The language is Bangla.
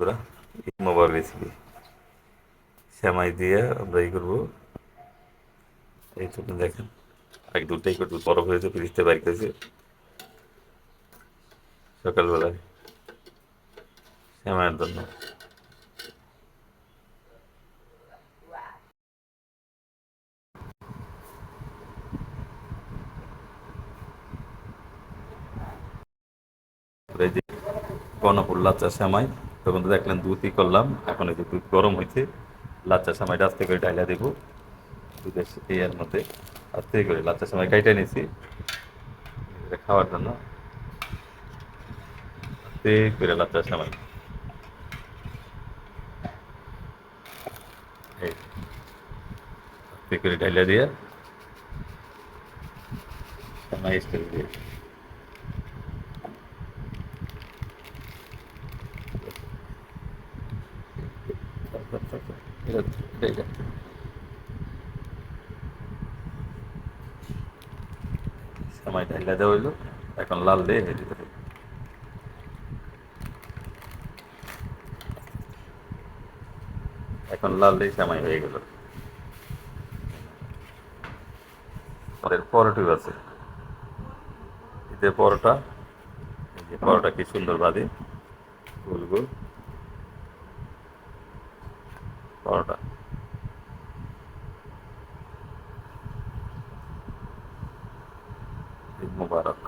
পুরা ঈদ রেসিপি শ্যামাই দিয়ে আমরা এই করব। এই তো দেখেন, আগে দুধটা একটু বরফ হয়েছে ফ্রিজতে বাইর করেছে সকালবেলায় শ্যামাইয়ের জন্য। কর্ণপুর লাচ্চা শ্যামাই তখন তো দেখলেন দুধই করলাম, এখন এই যে দুধ গরম হয়েছে লাচ্চা শ্যামাইটা আস্তে করে ডাইলা দেবো, দুধের এর মধ্যে আস্তে করে লাচ্চা শ্যামাই কাইটা নিয়েছি খাওয়ার জন্য। আস্তে করে লাচ্চা এই, আস্তে করে ডাইলা দিয়ে স্টেল দিয়ে। সময় দেওয়া হইল এখন লাল দিয়ে দিতে। এখন লাল দিয়ে সময় হয়ে গেল পরের পরোটিও আছে ঈদের পরোটা যে পরোটা কি সুন্দর বাদে গোল গোল পরোটা মুবারক।